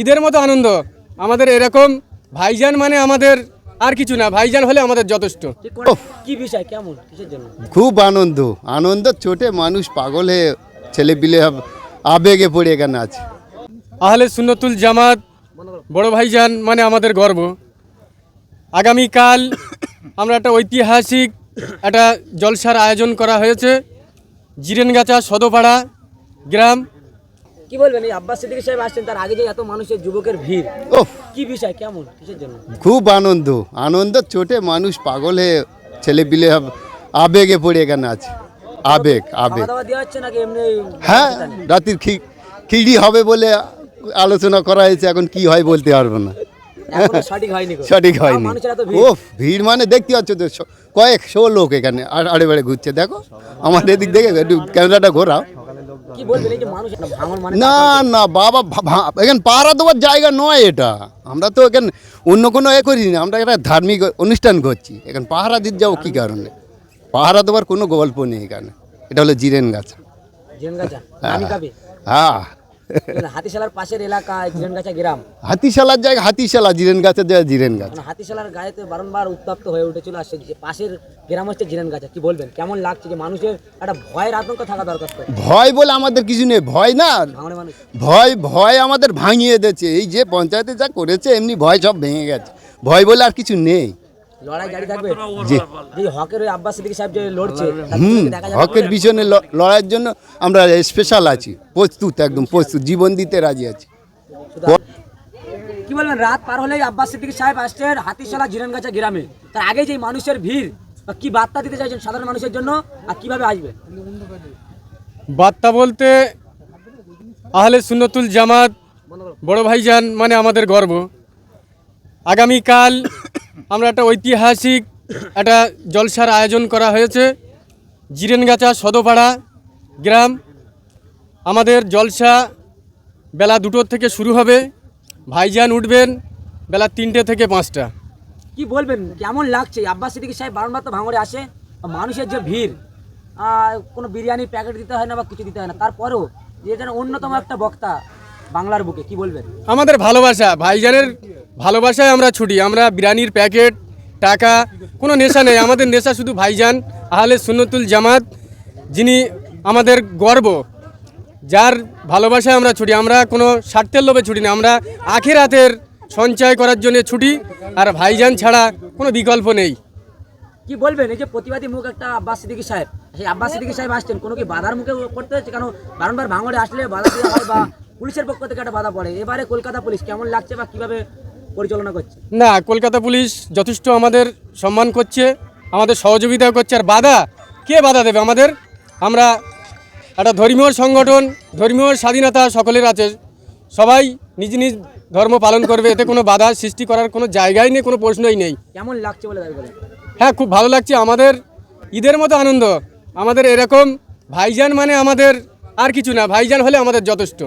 ঈদের মতো আনন্দ। আমাদের এরকম ভাইজান মানে আমাদের আর কিছু না ভাইজান হলে আমাদের যথেষ্ট। কি বিষয় কেমন? কিসের জন্য? খুব আনন্দ। আনন্দ চোটে মানুষ পাগল হয়ে ছেলে পিলে আবেগে পড়ে এখানে আছে। আহলে সুন্নতুল জামাত বড় ভাইজান মানে আমাদের গর্ব। আগামীকাল আমরা একটা ঐতিহাসিক একটা জলসার আয়োজন করা হয়েছে। জিরেনগাছা সদপাড়া গ্রাম কি বলবেন? এই আব্বাস সিদ্দিকী সাহেব আসছেন তার আগে যে এত মানুষের যুবকের ভিড় ও কি বিষয় কেমন? কিসের জন্য? খুব আনন্দ। আনন্দ চোটে মানুষ পাগল হয়ে ছেলে পিলে আবেগে পড়ে এখানে আছে। আবেগ আবেগ খাওয়া দাওয়া দেওয়া হচ্ছে নাকি এমনি হ্যাঁ রাত্রির খি- খিচড়ি হবে বলে আলোচনা করা হয়েছে এখন কি হয় বলতে পারব না। এখনও সঠিক হয়নি গো। সঠিক তাও হয়নি। মানুষের এত ভিড়। ও ভিড় মানে দেখতে পাচ্ছ তো কয়েকশো লোক এখানে আর আড়ে বেড়ে ঘুরছে। দেখো আমার এদিক দেখে একটু ক্যামেরাটা ঘোরাও। না না বাবা এখানে পাহারা দেওয়ার জায়গা নয় এটা। আমরা তো এখানে অন্য কোনো এ করি না আমরা একটা ধার্মিক অনুষ্ঠান করছি। এখানে পাহারা দিতে যাব কী কারণে? পাহারা দেওয়ার কোনো গল্প নেই এখানে। এটা হলো জিরেন গাছা। হ্যাঁ হ্যাঁ। হাতিশালার পাশের এলাকায় জিরেনগাছা গ্রাম। হাতিশালার জায়গা হাতিশালা জিরেন গাছের জায়গা জিরেন গাছ মানে হাতিশালার গায়েতে বারংবার উত্তপ্ত হয়ে উঠেছিল আর সে পাশের গ্রাম হচ্ছে জিরেনগাছা। কি বলবেন? কেমন লাগছে যে মানুষের একটা ভয়ের আতঙ্ক থাকা দরকার ভয় বলে আমাদের কিছু নেই ভয় না। ভয় ভয় আমাদের ভাঙিয়ে দিয়েছে। এই যে পঞ্চায়েতে যা করেছে এমনি ভয় সব ভেঙে গেছে। ভয় বলে আর কিছু নেই। লড়াই জারি থাকবে। যে যে হকের ওই আব্বাস সিদ্দিকী সাহেব যে লড়ছে হুম দেখা যাবে হকের পিছনে ল- লড়াইয়ের জন্য আমরা স্পেশাল আছি প্রস্তুত একদম প্রস্তুত জীবন দিতে রাজি আছি। কি বলবেন রাত পার হলেই আব্বাস সিদ্দিকী সাহেব আসছেন হাতিশালা জিরানগাছা গ্রামে। তার আগে যে মানুষের ভিড় কি বার্তা দিতে চাইছেন সাধারণ মানুষের জন্য আর কীভাবে আসবে? বার্তা বলতে আহলে সুন্নতুল জামাত বড় ভাইজান মানে আমাদের গর্ব। আগামীকাল আমরা একটা ঐতিহাসিক একটা জলসার আয়োজন করা হয়েছে। জিরেনগাছা সদপাড়া গ্রাম। আমাদের জলসা বেলা দুটোর থেকে শুরু হবে। ভাইজান উঠবেন বেলা তিনটে থেকে পাঁচটা। কি বলবেন? কেমন লাগছে? আব্বাস সিদ্দিকী সাহেব বারংবার তো ভাঙড়ে আসে। মানুষের যে ভিড় কোনো বিরিয়ানির প্যাকেট দিতে হয় না বা কিছু দিতে হয় না। তারপরেও যে যেন অন্যতম একটা বক্তা বাংলার বুকে কি বলবেন? আমাদের ভালোবাসা ভাইজানের ভালোবাসায় আমরা ছুটি, আমরা বিরিয়ানির প্যাকেট, টাকা, কোনো নেশা নেই, আমাদের নেশা শুধু ভাইজান, আহলে সুন্নতুল জামাত, যিনি আমাদের গর্ব, যার ভালোবাসায় আমরা ছুটি, আমরা কোনো স্বার্থের লোভে ছুটি না, আমরা আখের হাতের সঞ্চয় করার জন্য ছুটি, আর ভাইজান ছাড়া কোনো বিকল্প নেই। কি বলবেন? এই যে প্রতিবাদী মুখ একটা আব্বাস সিদ্দিকী সাহেব, সেই আব্বাস সিদ্দিকী সাহেব আসছেন, কোনো কি বাধার মুখে পড়তে হচ্ছে? কারণ বারংবার ভাঙড়ে আসলে বাধা দেওয়া হয় বা পুলিশের পক্ষ থেকে একটা বাধা পড়ে? এবারে কলকাতা পুলিশ কেমন লাগছে বা কীভাবে পরিচালনা করছে? না কলকাতা পুলিশ যথেষ্ট আমাদের সম্মান করছে আমাদের সহযোগিতা করছে। আর বাধা? কে বাধা দেবে আমাদের? আমরা একটা ধর্মীয় সংগঠন ধর্মীয় স্বাধীনতা সকলের আছে। সবাই নিজ নিজ ধর্ম পালন করবে এতে কোনো বাধা সৃষ্টি করার কোনো জায়গাই নেই কোনো প্রশ্নই নেই। কেমন লাগছে বলে দাবি করেন? হ্যাঁ খুব ভালো লাগছে। আমাদের ঈদের মতো আনন্দ। আমাদের এরকম ভাইজান মানে আমাদের আর কিছু না ভাইজান হলে আমাদের যথেষ্ট।